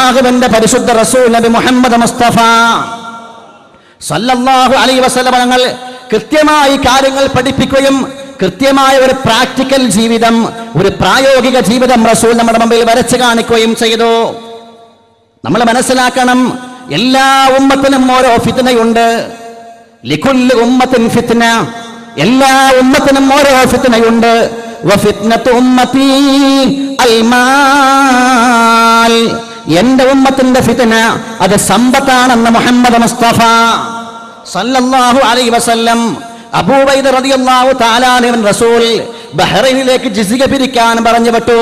അള്ളാഹുവിന്റെ പരിശുദ്ധ റസൂൽ നബി മുഹമ്മദ് മുസ്തഫ. സല്ലല്ലാഹു അലൈഹി വസല്ലം തങ്ങൾ കൃത്യമായി കാര്യങ്ങൾ പഠിപ്പിക്കുകയും കൃത്യമായ ഒരു പ്രാക്ടിക്കൽ ജീവിതം ഒരു പ്രായോഗിക ജീവിതം റസൂൽ നമ്മുടെ മുമ്പിൽ വരച്ചു കാണിക്കുകയും ചെയ്തു. നമ്മൾ മനസ്സിലാക്കണം എല്ലാ ഉമ്മത്തിനും ഓരോ ഫിത്തനയുണ്ട് ലിഖുൽ ഉമ്മത്തിൻ ഫിത്തന എല്ലാ ഉമ്മത്തിനും ഓരോ ഫിത്തനയുണ്ട് ഉമ്മത്തി അൽമാൽ എന്റെ ഉമ്മത്തിന്റെ ഫിത്ന അത് സമ്പത്താണെന്ന് മുഹമ്മദ് മുസ്തഫ സല്ലല്ലാഹു അലൈഹി വസല്ലം. അബൂബൈദ റളിയല്ലാഹു തആലാനവൻ റസൂൽ ബഹ്റൈനിലേക്ക് ജിസിക പിരിക്കാൻ പറഞ്ഞു വിട്ടു.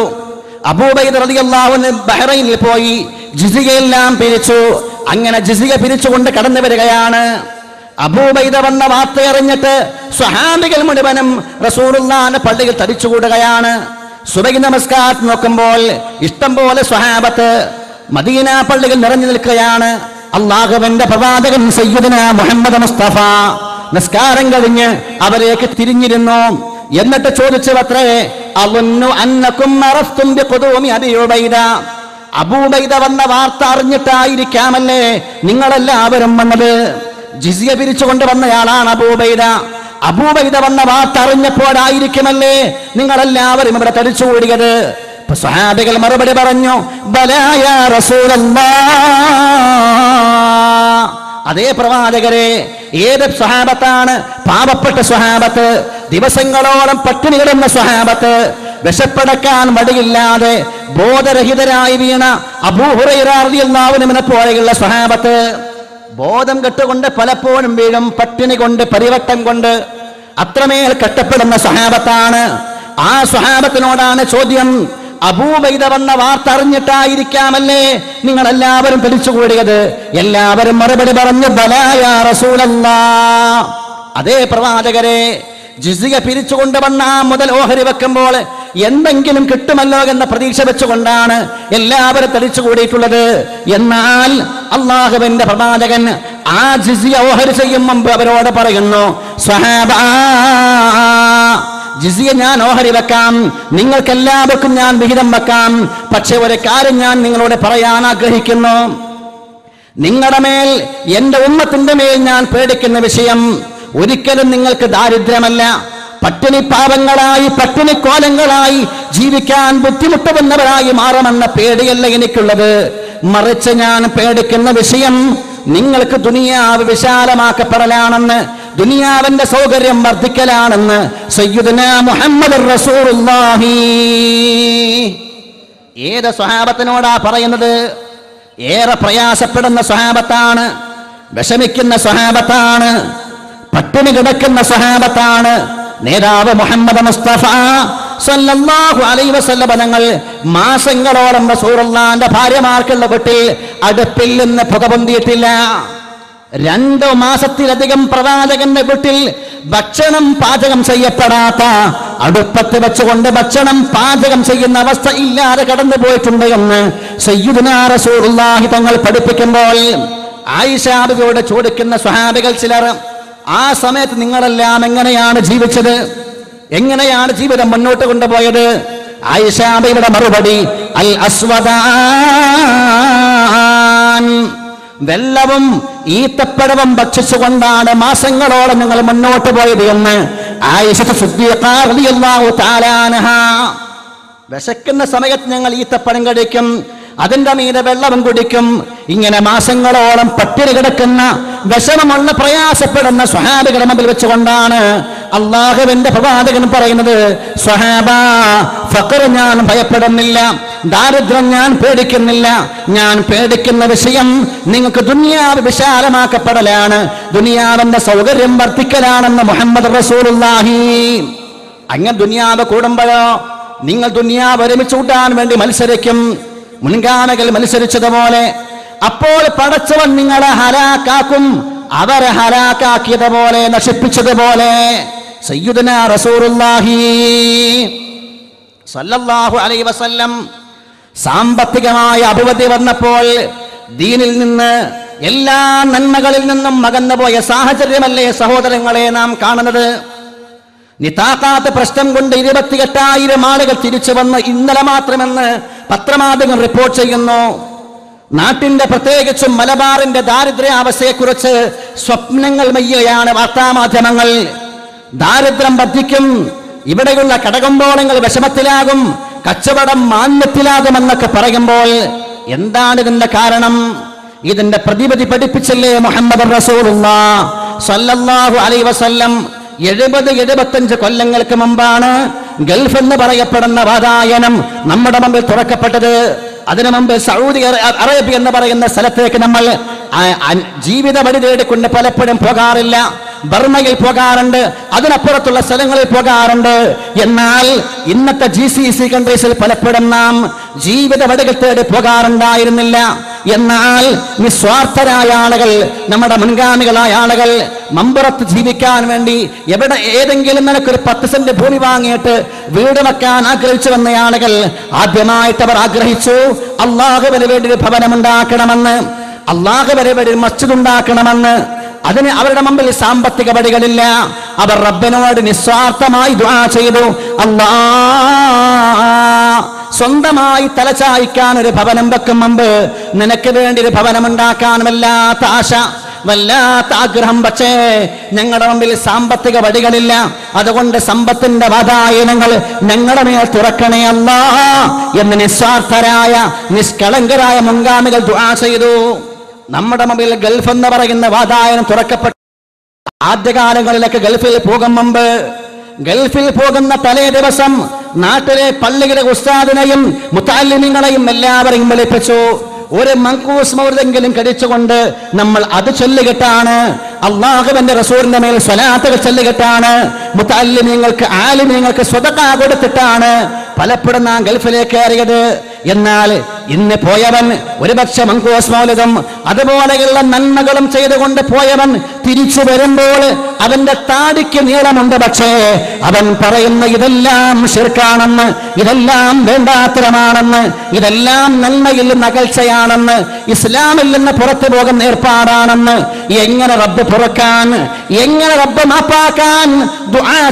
അബൂബൈദ റളിയല്ലാഹു ബഹ്റൈനിൽ പോയി ജിസികയെല്ലാം പിരിച്ചു. അങ്ങനെ ജിസിക പിരിച്ചുകൊണ്ട് കടന്നു വരികയാണ്. അബൂബൈദ വന്ന വാർത്ത അറിഞ്ഞിട്ട് സ്വഹാബികൾ മുഴുവനും റസൂറുല്ലാന്റെ പള്ളിയിൽ തടിച്ചുകൂടുകയാണ്. സുബഹി നമസ്കാരം നോക്കുമ്പോൾ ഇഷ്ടം പോലെ സ്വഹാബത്ത് മദീന പള്ളികൾ നിറഞ്ഞു നിൽക്കുകയാണ്. അള്ളാഹുവിന്റെ പ്രവാചകൻ സയ്യിദന മുഹമ്മദ് മുസ്തഫ. നിസ്കാരം കഴിഞ്ഞ് അവരേക്ക് തിരിഞ്ഞിരുന്നു. എന്നിട്ട് ചോദിച്ചു അത്രേ അബൂബൈദ വന്ന വാർത്ത അറിഞ്ഞിട്ടായിരിക്കാമല്ലേ നിങ്ങളെല്ലാവരും വന്നത്? ജിസിയ പിരിച്ചുകൊണ്ട് വന്നയാളാണ് അബൂബൈദ അബൂബൈദ വന്ന വാർത്ത അറിഞ്ഞപ്പോഴായിരിക്കുമല്ലേ നിങ്ങളെല്ലാവരും ഇവിടെ തടിച്ചുകൂടിയത് അപ്പൊ സ്വഹാബികൾ മറുപടി പറഞ്ഞു ബലായ അതേ പ്രവാചകരെ ഏത് സ്വഹാബത്താണ്? പാപപ്പെട്ട സ്വഹാബത്ത് ദിവസങ്ങളോളം പട്ടിണി കിടന്ന വിശപ്പടക്കാൻ മടിയില്ലാതെ ബോധരഹിതരായി വീണ അബൂഹുറൈറാറിയുന്നാവിനെ പോലെയുള്ള സ്വഹാബത്ത് ബോധം കെട്ടുകൊണ്ട് പലപ്പോഴും വീഴും പട്ടിണി കൊണ്ട് പരിവട്ടം കൊണ്ട് അത്രമേൽ കെട്ടപ്പെടുന്ന സ്വഹാബത്താണ്. ആ സ്വഹാബത്തിനോടാണ് ചോദ്യം അബൂബൈദ വന്ന വാർത്ത അറിഞ്ഞിട്ടായിരിക്കാമല്ലേ നിങ്ങൾ എല്ലാവരും പിടിച്ചുകൂടിയത്? എല്ലാവരും മറുപടി പറഞ്ഞു ബലായ റസൂലല്ലാ. അതേ പ്രവാചകരെ ജിസിക പിരിച്ചുകൊണ്ട് വന്ന ആ മുതൽ ഓഹരി വെക്കുമ്പോൾ എന്തെങ്കിലും കിട്ടുമല്ലോ എന്ന പ്രതീക്ഷ വെച്ചുകൊണ്ടാണ് എല്ലാവരും തെളിച്ചു കൂടിയിട്ടുള്ളത് എന്നാൽ അള്ളാഹുവിന്റെ പ്രവാചകൻ ആ ജിസിയ ഓഹരി ചെയ്യും മുമ്പ് അവരോട് പറയുന്നു സ്വഹാബാ ജിസിയ ഞാൻ ഓഹരി വെക്കാം. നിങ്ങൾക്കെല്ലാവർക്കും ഞാൻ വിഹിതം വെക്കാം. പക്ഷെ ഒരു കാര്യം ഞാൻ നിങ്ങളോട് പറയാൻ ആഗ്രഹിക്കുന്നു. നിങ്ങളുടെ മേൽ എന്റെ ഉമ്മത്തിന്റെ മേൽ ഞാൻ പേടിക്കുന്ന വിഷയം ഒരിക്കലും നിങ്ങൾക്ക് ദാരിദ്ര്യമല്ല. പട്ടിണി പാവങ്ങളായി പട്ടിണി കോലങ്ങളായി ജീവിക്കാൻ ബുദ്ധിമുട്ടുന്നവരായി മാറുമെന്ന പേടിയല്ല എനിക്കുള്ളത്. മറിച്ച് ഞാൻ പേടിക്കുന്ന വിഷയം നിങ്ങൾക്ക് ദുനിയാവ് വിശാലമാക്കപ്പെടലാണെന്ന് ദുനിയാവിന്റെ സൗകര്യം വർദ്ധിക്കലാണെന്ന് സയ്യുദന മുഹമ്മദ് ഏത് സ്വഹാബത്തിനോടാ പറയുന്നത്? ഏറെ പ്രയാസപ്പെടുന്ന സ്വഹാബത്താണ് വിഷമിക്കുന്ന സ്വഹാബത്താണ് പട്ടിണി കിടക്കുന്ന സ്വഹാബത്താണ്. നേതാവ് മുഹമ്മദ് മുസ്തഫ സല്ലല്ലാഹു അലൈഹി വസല്ലം തങ്ങൾ മാസങ്ങളോളം റസൂറുള്ളാന്റെ ഭാര്യമാർക്കുള്ള കുട്ടി അടുപ്പിൽ നിന്ന് പുക പൊന്തിയിട്ടില്ല രണ്ടു മാസത്തിലധികം പ്രവാചകന്റെ വീട്ടിൽ ഭക്ഷണം പാചകം ചെയ്യപ്പെടാത്ത അടുപ്പത്ത് വെച്ചുകൊണ്ട് ഭക്ഷണം പാചകം ചെയ്യുന്ന അവസ്ഥ ഇല്ലാതെ കടന്നു പോയിട്ടുണ്ട് എന്ന് സയ്യിദുനാ റസൂലുള്ളാഹി തങ്ങൾ പഠിപ്പിക്കുമ്പോൾ ആയിഷാബിയോട് ചോദിക്കുന്ന സ്വഹാബികൾ ചിലർ ആ സമയത്ത് നിങ്ങളെല്ലാം എങ്ങനെയാണ് ജീവിച്ചത്? എങ്ങനെയാണ് ജീവിതം മുന്നോട്ട് കൊണ്ടുപോയത്? ആയിഷാബിയുടെ മറുപടി അൽ അസ്വദാൻ. വെള്ളവും ഈത്തപ്പഴവും ഭക്ഷിച്ചുകൊണ്ടാണ് മാസങ്ങളോളം ഞങ്ങൾ മുന്നോട്ട് പോയത് എന്ന് വിശക്കുന്ന സമയത്ത് ഞങ്ങൾ ഈത്തപ്പഴം കഴിക്കും അതിന്റെ മീതെ വെള്ളവും കുടിക്കും. ഇങ്ങനെ മാസങ്ങളോളം പട്ടിണി കിടക്കുന്ന വിഷമമുള്ള പ്രയാസപ്പെടുന്ന സ്വഹാബികളെ മുമ്പിൽ വെച്ചുകൊണ്ടാണ് അള്ളാഹുവിന്റെ പ്രവാചകൻ പറയുന്നത് സ്വഹാബ ഫക്കർ ഞാൻ ഭയപ്പെടുന്നില്ല ദാരിദ്ര്യം ഞാൻ പേടിക്കുന്നില്ല ഞാൻ പേടിക്കുന്ന വിഷയം നിങ്ങൾക്ക് ദുനിയാവ് വിശാലമാക്കപ്പെടലാണ് ദുനിയാവിന്റെ സൗകര്യം വർദ്ധിക്കലാണെന്ന് മുഹമ്മദ് റസൂലുള്ളാഹി. അങ്ങനെ ദുനിയാവ് കൂടുമ്പോഴോ നിങ്ങൾ ദുനിയാവ് ഒരുമിച്ച് കൂട്ടാൻ വേണ്ടി മത്സരിക്കും മുൻഗാനകൾ മത്സരിച്ചതുപോലെ അപ്പോൾ പടച്ചവൻ നിങ്ങളെ ഹലാക്കാക്കും അവരെ ഹലാക്കാക്കിയതുപോലെ നശിപ്പിച്ചതുപോലെ. സയ്യുദന റസൂറുല്ലാഹി സല്ലല്ലാഹു അലൈഹി വസല്ലം സാമ്പത്തികമായ അഭിവൃദ്ധി വന്നപ്പോൾ ദീനിൽ നിന്ന് എല്ലാ നന്മകളിൽ നിന്നും മകന്നുപോയ സാഹചര്യമല്ലേ സഹോദരങ്ങളെ നാം കാണുന്നത്? നിതാക്കാത്ത പ്രശ്നം കൊണ്ട് ഇരുപത്തിയെട്ടായിരം ആളുകൾ തിരിച്ചു വന്ന് ഇന്നലെ മാത്രമെന്ന് പത്രമാധ്യമം റിപ്പോർട്ട് ചെയ്യുന്നു. നാട്ടിന്റെ പ്രത്യേകിച്ചും മലബാറിന്റെ ദാരിദ്ര്യാവസ്ഥയെക്കുറിച്ച് സ്വപ്നങ്ങൾ മയ്യയാണ് വാർത്താമാധ്യമങ്ങൾ. ദാരിദ്ര്യം വർദ്ധിക്കും. ഇവിടെയുള്ള കടകമ്പോളങ്ങൾ വിഷമത്തിലാകും. കച്ചവടം മാന്യത്തിലാകുമെന്നൊക്കെ പറയുമ്പോൾ എന്താണ് ഇതിന്റെ കാരണം? ഇതിന്റെ പ്രതിപതി പഠിപ്പിച്ചല്ലേ മുഹമ്മദ് സല്ലല്ലാഹു അലൈഹി വസല്ലം എഴുപത് എഴുപത്തഞ്ച് കൊല്ലങ്ങൾക്ക് മുമ്പാണ് ഗൾഫ് എന്ന് പറയപ്പെടുന്ന വാതായനം നമ്മുടെ മുമ്പിൽ തുറക്കപ്പെട്ടത്. അതിനു മുമ്പ് സൗദി അറ- അറേബ്യ എന്ന് പറയുന്ന സ്ഥലത്തേക്ക് നമ്മൾ ജീവിത വഴി തേടിക്കൊണ്ട് പലപ്പോഴും പോകാറില്ല. ബർമയിൽ പോകാറുണ്ട് അതിനപ്പുറത്തുള്ള സ്ഥലങ്ങളിൽ പോകാറുണ്ട്. എന്നാൽ ഇന്നത്തെ ജി സി സി കൺട്രീസിൽ പലപ്പോഴും നാം ജീവിത വടകൾ തേടി പോകാറുണ്ടായിരുന്നില്ല. എന്നാൽ നിസ്വാർത്ഥരായ ആളുകൾ നമ്മുടെ മുൻഗാമികളായ ആളുകൾ മമ്പുറത്ത് ജീവിക്കാൻ വേണ്ടി എവിടെ ഏതെങ്കിലും നിനക്കൊരു പത്ത് സെന്റ് ഭൂമി വാങ്ങിയിട്ട് വീട് വെക്കാൻ ആഗ്രഹിച്ചു വന്ന ആളുകൾ ആദ്യമായിട്ട് അവർ ആഗ്രഹിച്ചു അള്ളാഹുവിന് വേണ്ടി ഒരു ഭവനം ഉണ്ടാക്കണമെന്ന് അള്ളാഹുവിന് വേണ്ടി ഒരു മസ്ജിദ് ഉണ്ടാക്കണമെന്ന് അതിന് അവരുടെ മുമ്പിൽ സാമ്പത്തിക വഴികളില്ല അവർ റബ്ബിനോട് നിസ്വാർത്ഥമായി ദുആ ചെയ്തു. അല്ലാ സ്വന്തമായി തലചായ്ക്കാൻ ഒരു ഭവനം വെക്കും മുമ്പ് നിനക്ക് വേണ്ടി ഒരു ഭവനം ഉണ്ടാക്കാൻ വല്ലാത്ത ആശ വല്ലാത്ത ആഗ്രഹം. പക്ഷേ ഞങ്ങളുടെ മുമ്പിൽ സാമ്പത്തിക വഴികളില്ല അതുകൊണ്ട് സമ്പത്തിന്റെ വാതായനങ്ങൾ ഞങ്ങളുടെ മേൽ തുറക്കണേ അല്ല എന്ന് നിസ്വാർത്ഥരായ നിഷ്കളങ്കരായ മുൻഗാമികൾ ദുആ ചെയ്തു. നമ്മുടെ മുമ്പിൽ ഗൾഫ് എന്ന് പറയുന്ന വാതായനം തുറക്കപ്പെട്ടു ആദ്യകാലങ്ങളിലൊക്കെ ഗൾഫിൽ പോകും മുമ്പ് ഗൾഫിൽ പോകുന്ന തലേ ദിവസം നാട്ടിലെ പള്ളിയുടെ ഉസ്താദിനെയും മുത്താലിമിങ്ങളെയും എല്ലാവരെയും വിളിപ്പിച്ചു. ഒരു മങ്കൂസ് മൗരെങ്കിലും കടിച്ചുകൊണ്ട് നമ്മൾ അത് ചൊല്ലുകെട്ടാണ്. അള്ളാഹുബന്റെ റസൂറിന്റെ മേൽ സ്വലാത്തുകൾ ചൊല്ലുകെട്ടാണ്. മുത്താലിമിങ്ങൾക്ക് ആലിമിങ്ങൾക്ക് സ്വതക്ക കൊടുത്തിട്ടാണ് പലപ്പോഴും നാം ഗൾഫിലേക്ക് കയറിയത്. എന്നാൽ ഇന്ന് പോയവൻ ഒരുപക്ഷെ മങ്കൂസ് അതുപോലെയുള്ള നന്മകളും ചെയ്തുകൊണ്ട് പോയവൻ തിരിച്ചു വരുമ്പോൾ അവന്റെ താടിക്ക് നീളമുണ്ട് പക്ഷേ അവൻ പറയുന്ന ഇതെല്ലാം ശിർക്കാണെന്ന് ഇതെല്ലാം വേണ്ടാത്തരമാണെന്ന് ഇതെല്ലാം നന്മയിൽ നകൾച്ചയാണെന്ന് ഇസ്ലാമിൽ നിന്ന് പുറത്തു പോകുന്ന ഏർപ്പാടാണെന്ന് എങ്ങനെ റബ്ബ് പുറക്കാൻ എങ്ങനെ റബ്ബ് മാപ്പാക്കാൻ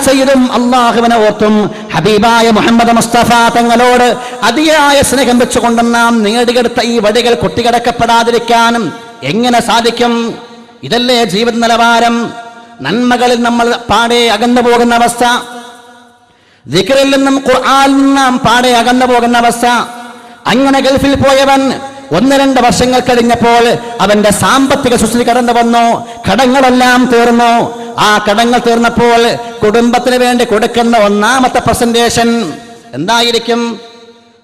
ചെയ്തും അള്ളാഹുവിനെ ഓർത്തും. ഹബീബായ മുഹമ്മദ് മുസ്തഫ തങ്ങളോട് അതിയായ സ്നേഹം വെച്ചുകൊണ്ട് നാം നേടിയെടുത്ത ഈ വഴികൾ കൊട്ടിക്കടക്കപ്പെടാതിരിക്കാനും എങ്ങനെ സാധിക്കും? ഇതല്ലേ ജീവിത നിലവാരം? നന്മകളിൽ നമ്മൾ പാടെ അകന്നു പോകുന്ന അവസ്ഥ. ദിക്റിൽ നിന്നും ഖുർആനിൽ നാം പാടെ അകന്നു പോകുന്ന അവസ്ഥ. അങ്ങനെ ഗൾഫിൽ പോയവൻ ഒന്ന് രണ്ട് വർഷങ്ങൾ കഴിഞ്ഞപ്പോൾ അവന്റെ സാമ്പത്തിക സുസ്ഥിതി കടന്നു വന്നു. കടങ്ങളെല്ലാം തീർന്നു. ആ കടങ്ങൾ തീർന്നപ്പോൾ കുടുംബത്തിന് വേണ്ടി കൊടുക്കുന്ന ഒന്നാമത്തെ പ്രസന്റേഷൻ എന്തായിരിക്കും?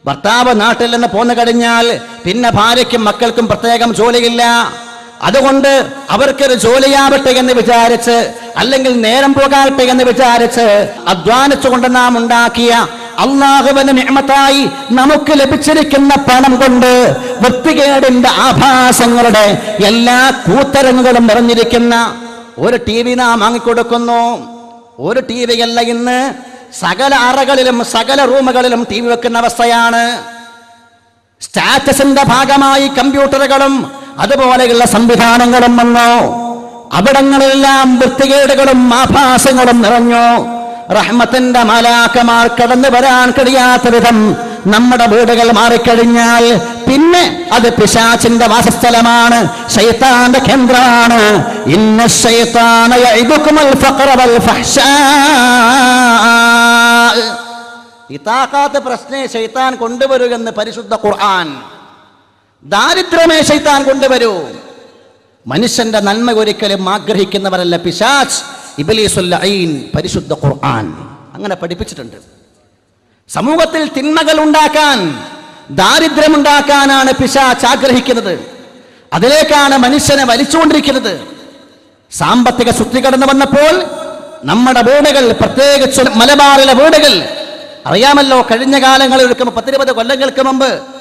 ഭർത്താവ് നാട്ടിൽ നിന്ന് പോന്നു കഴിഞ്ഞാൽ പിന്നെ ഭാര്യയ്ക്കും മക്കൾക്കും പ്രത്യേകം ജോലിയില്ല. അതുകൊണ്ട് അവർക്കൊരു ജോലിയാവട്ടെ എന്ന് വിചാരിച്ച് അല്ലെങ്കിൽ നേരം പോകാട്ടെ എന്ന് വിചാരിച്ച് അധ്വാനിച്ചുകൊണ്ട് നാം ഉണ്ടാക്കിയ അള്ളാഹുവിന് നിയമത്തായി നമുക്ക് ലഭിച്ചിരിക്കുന്ന പണം കൊണ്ട് വൃത്തികേടിന്റെ ആഭാസങ്ങളുടെ എല്ലാ കൂത്തരങ്ങുകളും നിറഞ്ഞിരിക്കുന്ന ഒരു ടി വി നാം വാങ്ങിക്കൊടുക്കുന്നു. ഒരു ടി വി അല്ല ഇന്ന് സകല അറകളിലും സകല റൂമുകളിലും ടി വി വെക്കുന്ന അവസ്ഥയാണ്. സ്റ്റാറ്റസിന്റെ ഭാഗമായി കമ്പ്യൂട്ടറുകളും അതുപോലെയുള്ള സംവിധാനങ്ങളും വന്നോ? അവിടങ്ങളെല്ലാം വൃത്തികേടുകളും ആഭാസങ്ങളും നിറഞ്ഞു? റഹ്മത്തിന്റെ മാലാക്കമാർ കടന്നു വരാൻ കഴിയാത്ത വിധം നമ്മുടെ വീടുകൾ മാറിക്കഴിഞ്ഞാൽ പിന്നെ അത് പിശാചിന്റെ വാസസ്ഥലമാണ് ശൈത്താന്റെ കേന്ദ്രമാണ്. ഇന്ന ശൈത്താന പ്രശ്നെ ശൈത്താൻ കൊണ്ടുവരുക എന്ന് പരിശുദ്ധ ഖുർആൻ ദാരിദ്ര്യമേ ശൈത്താൻ കൊണ്ടുവരൂ. മനുഷ്യന്റെ നന്മ ഒരിക്കലും ആഗ്രഹിക്കുന്നവരല്ല പിശാച്ച് ഇബലീസുൽ ഐൻ പരിശുദ്ധ ഖുർആൻ. അങ്ങനെ പഠിപ്പിച്ചിട്ടുണ്ട്. സമൂഹത്തിൽ തിന്മകൾ ഉണ്ടാക്കാൻ ദാരിദ്ര്യമുണ്ടാക്കാനാണ് പിശാച്ച് ആഗ്രഹിക്കുന്നത്. അതിലേക്കാണ് മനുഷ്യനെ വലിച്ചുകൊണ്ടിരിക്കുന്നത്. സാമ്പത്തിക ശുദ്ധി കടന്നു വന്നപ്പോൾ നമ്മുടെ വീടുകൾ പ്രത്യേകിച്ച് മലബാറിലെ വീടുകൾ അറിയാമല്ലോ കഴിഞ്ഞ കാലങ്ങളിൽ പത്തിരുപത് കൊല്ലങ്ങൾക്ക് മുമ്പ്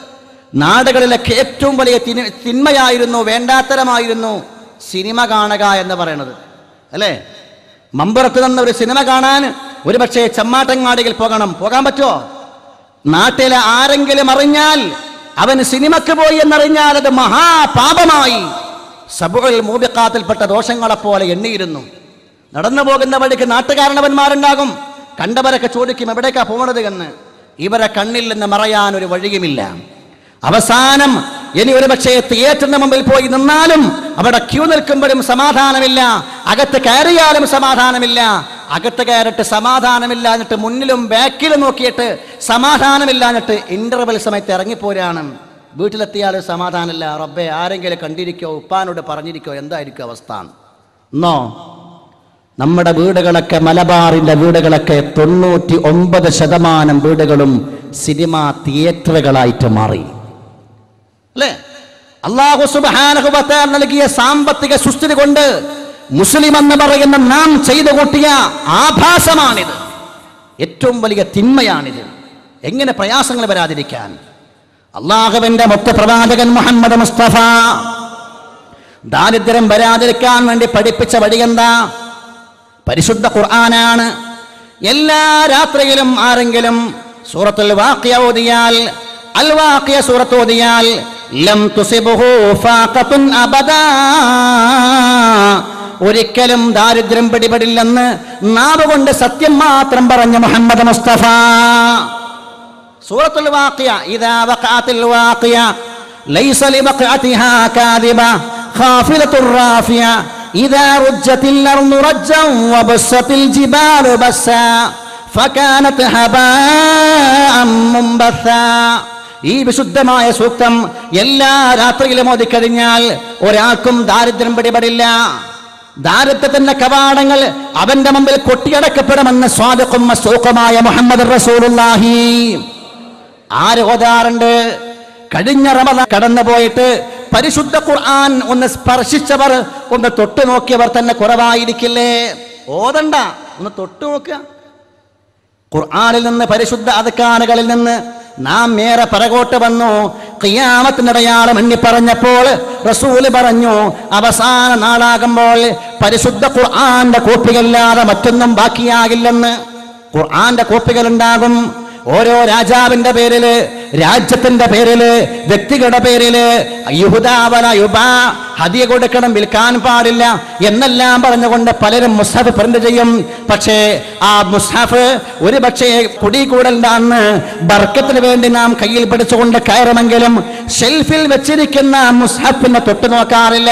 നാടുകളിലൊക്കെ ഏറ്റവും വലിയ തിന്- തിന്മയായിരുന്നു വേണ്ടാത്തരമായിരുന്നു സിനിമ കാണുക എന്ന് പറയുന്നത്. അല്ലേ? മമ്പുറത്ത് നിന്ന് ഒരു സിനിമ കാണാൻ ഒരുപക്ഷെ ചമ്മാട്ടങ്ങാടിയിൽ പോകണം. പോകാൻ പറ്റുമോ? നാട്ടിലെ ആരെങ്കിലും അറിഞ്ഞാൽ അവൻ സിനിമക്ക് പോയി എന്നറിഞ്ഞാൽ അത് മഹാപാപമായി. സബുകളിൽ മൂബിക്കാത്തിൽപ്പെട്ട ദോഷങ്ങളെപ്പോലെ എണ്ണിയിരുന്നു. നടന്നു പോകുന്ന വഴിക്ക് നാട്ടുകാരണവന്മാരുണ്ടാകും. കണ്ടവരൊക്കെ ചോദിക്കും എവിടേക്കാ പോണത്? എന്ന്. ഇവരെ കണ്ണിൽ നിന്ന് മറയാൻ ഒരു വഴിയുമില്ല. അവസാനം ഇനി ഒരു പക്ഷേ തിയേറ്ററിന് മുമ്പിൽ പോയി നിന്നാലും അവിടെ ക്യൂ നിൽക്കുമ്പോഴും സമാധാനമില്ല. അകത്ത് കയറിയാലും സമാധാനമില്ല. അകത്ത് കയറിട്ട് സമാധാനമില്ല എന്നിട്ട് മുന്നിലും ബാക്കിലും നോക്കിയിട്ട് സമാധാനമില്ല എന്നിട്ട് ഇന്റർവെൽ സമയത്ത് ഇറങ്ങിപ്പോരാണ്. വീട്ടിലെത്തിയാലും സമാധാനമില്ല. റബ്ബെ ആരെങ്കിലും കണ്ടിരിക്കോ? ഉപ്പാനോട് പറഞ്ഞിരിക്കോ? എന്തായിരിക്കും അവസ്ഥ? എന്നോ നമ്മുടെ വീടുകളൊക്കെ മലബാറിന്റെ വീടുകളൊക്കെ തൊണ്ണൂറ്റി ഒമ്പത് ശതമാനം വീടുകളും സിനിമ തിയേറ്ററുകളായിട്ട് മാറി. അല്ലേ? അള്ളാഹു സുബാനഹുബത്ത നൽകിയ സാമ്പത്തിക സുസ്ഥിതി കൊണ്ട് മുസ്ലിം എന്ന് പറയുന്ന നാം ചെയ്തു കൂട്ടിയ ആഭാസമാണിത്. ഏറ്റവും വലിയ തിന്മയാണിത്. എങ്ങനെ പ്രയാസങ്ങൾ വരാതിരിക്കാൻ? അള്ളാഹുവിന്റെ മൊത്ത പ്രവാചകൻ മുഹമ്മദ് മുസ്തഫ ദാരിദ്ര്യം വരാതിരിക്കാൻ വേണ്ടി പഠിപ്പിച്ച വഴി എന്താ? പരിശുദ്ധ ഖുർആനാണ്. എല്ലാ രാത്രിയിലും ആരെങ്കിലും സൂറത്തുൽ വാഖിയ ഓതിയാൽ അൽ വാഖിയ സൂറത്ത് ഓതിയാൽ ലം അബദാ. ഒരിക്കലും ദാരിദ്ര്യം പിടിപെടില്ലെന്ന് നാവ് സത്യം മാത്രം പറഞ്ഞ മുഹമ്മദ് മുസ്തഫ. സൂറത്തുൽ വാഖിയ ഇദാ വഖഅത്തിൽ വാഖിയ ലൈസ ലിവഖഅതിഹാ കാദിബ ഖാഫിലത്തുർ റാഫിയ ഇദാ റുജ്ജത്തിൽ അർളു റജ്ജൻ വബസ്സത്തിൽ ജിബാലു ബസ്സാ ഫകാനത് ഹബാഅം മുംബസ്സാ. ഈ വിശുദ്ധമായ സൂക്തം എല്ലാ രാത്രിയിലും ഓതിക്കഴിഞ്ഞാൽ ഒരാൾക്കും ദാരിദ്ര്യം പിടിപെടില്ല. ദാരിദ്ര്യത്തിന്റെ കവാടങ്ങൾ അവന്റെ മുമ്പിൽ കൊട്ടിയടക്കപ്പെടുമെന്ന് സ്വാദക്കും സൂഖമായ മുഹമ്മദ് റസൂലുള്ളാഹി. ആര് ഓതാറുണ്ട്? കഴിഞ്ഞ റമദ കടന്നുപോയിട്ട് പരിശുദ്ധ ഖുർആൻ ഒന്ന് സ്പർശിച്ചവർ ഒന്ന് തൊട്ടു നോക്കിയവർ തന്നെ കുറവായിരിക്കില്ലേ? ഓതണ്ട ഒന്ന് തൊട്ടു നോക്കുക ഖുർആനിൽ നിന്ന് പരിശുദ്ധ അതക്കാനകളിൽ നിന്ന് നാം ഏറെ പറകോട്ട് വന്നു. ഖിയാമത്തിന്റെ അടയാളം എണ്ണി പറഞ്ഞപ്പോൾ റസൂൽ പറഞ്ഞു അവസാന നാളാകുമ്പോൾ പരിശുദ്ധ ഖുർആന്റെ കോപ്പികളില്ലാതെ മറ്റൊന്നും ബാക്കിയാകില്ലെന്ന്. ഖുർആന്റെ കോപ്പികൾ ഉണ്ടാകും. ഓരോ രാജാവിന്റെ പേരിൽ രാജ്യത്തിന്റെ പേരിൽ വ്യക്തികളുടെ പേരിൽ യുഹുദാവല യുബ ഹദിയ കൊടുക്കണം വിൽക്കാൻ പാടില്ല എന്നെല്ലാം പറഞ്ഞുകൊണ്ട് പലരും മുസ്ഹഫ് പ്രിന്റ് ചെയ്യും. പക്ഷേ ആ മുസ്ഹഫ് ഒരു പക്ഷേ കുടികൂടലിന്റെ ബർക്കത്തിന് വേണ്ടി നാം കയ്യിൽ പിടിച്ചുകൊണ്ട് കയറുമെങ്കിലും ഷെൽഫിൽ വെച്ചിരിക്കുന്ന മുസ്ഹഫിനെ തൊട്ടു നോക്കാറില്ല